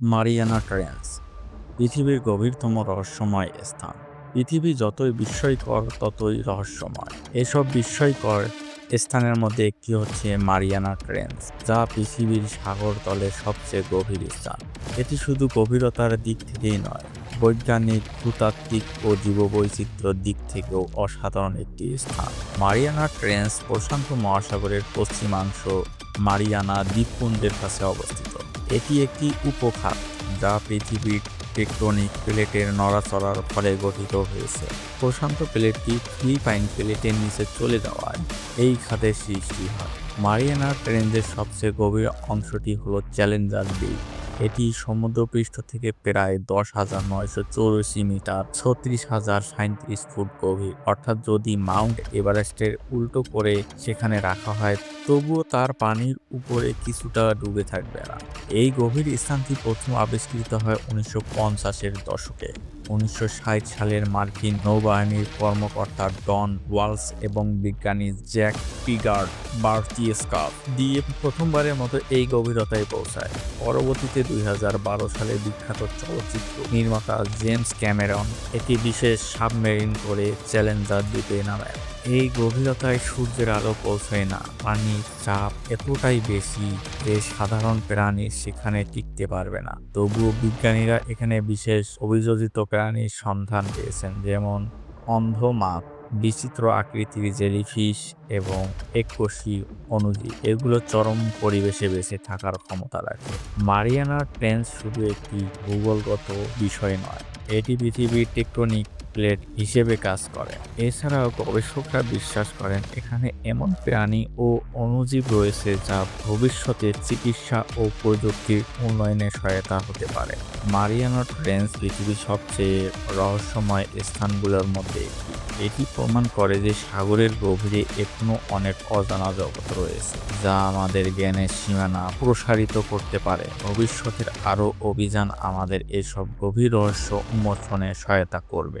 Mariana trench পৃথিবীর গভীরতম রহস্যময় স্থান। পৃথিবী যতই বিস্ময়কর, ততই রহস্যময়। এসব বিস্ময়কর স্থানের মধ্যে একটি হচ্ছে মারিয়ানা ট্রেন্স যা পৃথিবীর সাগর তলের সবচেয়ে গভীর স্থান। এটি শুধু গভীরতার দিক থেকেই নয়, বৈজ্ঞানিক, ভূতাত্ত্বিক ও জীববৈচিত্র্যের দিক থেকেও অসাধারণ একটি স্থান। মারিয়ানা ট্রেন্স প্রশান্ত মহাসাগরের পশ্চিমাংশ মারিয়ানা দ্বীপপুঞ্জের কাছে অবস্থিত। এটি একটি উপখাত যা পৃথিবীর টেকটনিক প্লেটের নড়াচড়ার ফলে গঠিত হয়েছে। প্রশান্ত প্লেটটি ফিলিপাইন প্লেটের নিচে চলে যাওয়ায় এই খাতের সৃষ্টি হয়। মারিয়ানা ট্রেঞ্জের সবচেয়ে গভীর অংশটি হল চ্যালেঞ্জার দ্বীপ। এটি সমুদ্রপৃষ্ঠ থেকে প্রায় দশ হাজার নয়শো চৌরাশি মিটার, ছত্রিশ হাজার সাঁত্রিশ ফুট গভীর। অর্থাৎ যদি মাউন্ট এভারেস্টের উল্টো করে সেখানে রাখা হয় তবুও তার পানির উপরে কিছুটা ডুবে থাকবে না। এই গভীর স্থানটি প্রথম আবিষ্কৃত হয় উনিশশো পঞ্চাশের দশকে। উনিশশো ষাট সালের মার্কিন নৌবাহিনীর কর্মকর্তা ডন ওয়ালস এবং বিজ্ঞানী জ্যাক পিগার্ড বার্টিয়েস্কাপ দিয়ে প্রথমবারের মতো এই গভীরতায় পৌঁছায়। পরবর্তীতে দুই হাজার বারো সালে বিখ্যাত চলচ্চিত্র নির্মাতা জেমস ক্যামেরন একটি বিশেষ সাবমেরিন করে চ্যালেঞ্জার দ্বীপে নামায় এই গভীরতায় সূর্যের আলো পৌঁছায় না। পানির চাপ এতটাই বেশি যে সাধারণ প্রাণী সেখানে টিকতে পারবে না। তবুও বিজ্ঞানীরা এখানে বিশেষ অভিযোজিত প্রাণীর সন্ধান পেয়েছেন, যেমন অন্ধ মাছ বিচিত্র আকৃতির জেলিফিশ এবং এককোষী অনুজীব এগুলো চরম পরিবেশে বেঁচে থাকার ক্ষমতা রাখে। মারিয়ানা ট্রেন্স শুধু একটি ভূগোলগত বিষয় নয়, এটি পৃথিবীর টেকটনিক প্লেট হিসেবে কাজ করে। এছাড়াও গবেষকরা বিশ্বাস করেন, এখানে এমন প্রাণী ও অণুজীব রয়েছে যা ভবিষ্যতে চিকিৎসা ও প্রযুক্তির উন্নয়নে সহায়তা হতে পারে। মারিয়ানা ট্রেন্স পৃথিবীর সবচেয়ে রহস্যময় স্থানগুলোর মধ্যে একটি। এটি প্রমাণ করে যে সাগরের গভীরে এখনও অনেক অজানা জগৎ রয়েছে, যা আমাদের জ্ঞানের সীমানা প্রসারিত করতে পারে। ভবিষ্যতের আরও অভিযান আমাদের এসব গভীর রহস্য উন্মোচনে সহায়তা করবে।